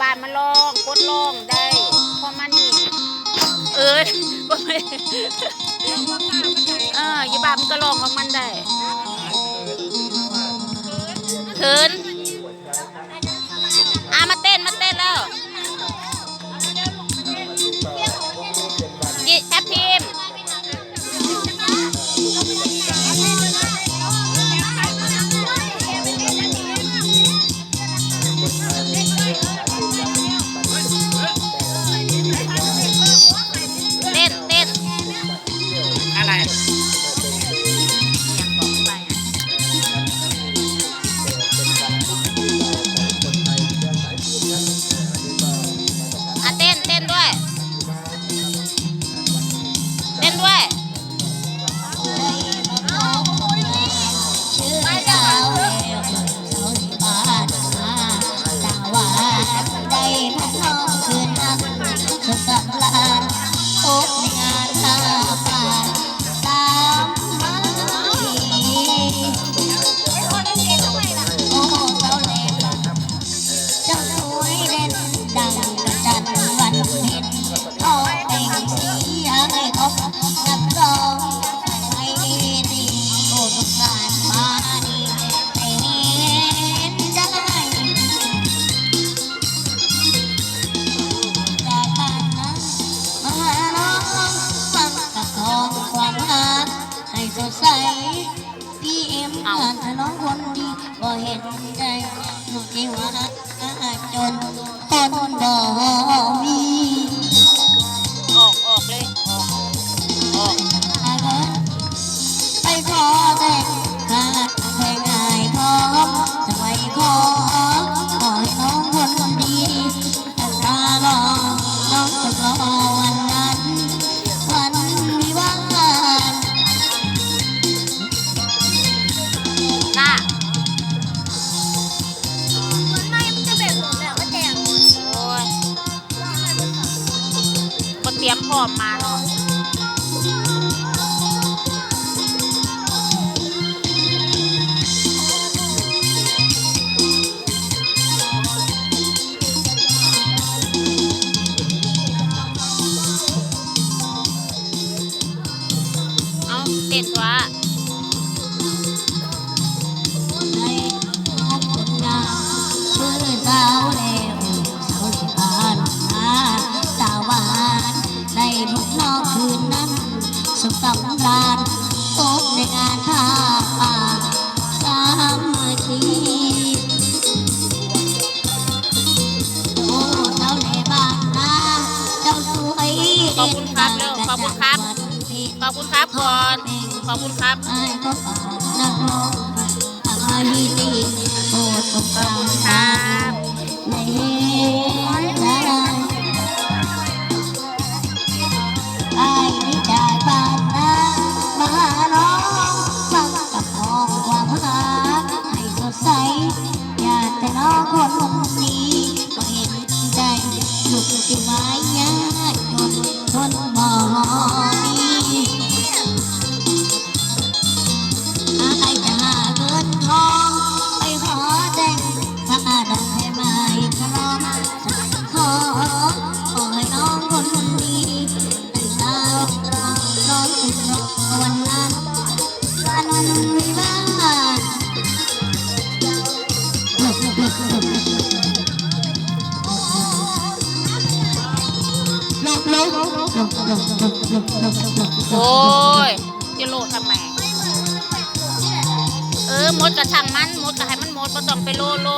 บ้านมาลองกดลองได้พอมานี่เอ้ยบ่แม่เอออยู่บ้านมันก็ลองของมันได้ ว่าทะเลาะคนดีบ่เห็นใจหนุ่มที่ว่าจนตอนบ่มี รียมพร้อมมาเนาะเอาเต้นว่า ขอบคุณครับเร็วขอบคุณครับ ขอบคุณครับก่อน ขอบคุณครับ โอ้ยจะโลทำไมเออมดกระชังมันมดกระให้มันมดก็ต้องไปโลโล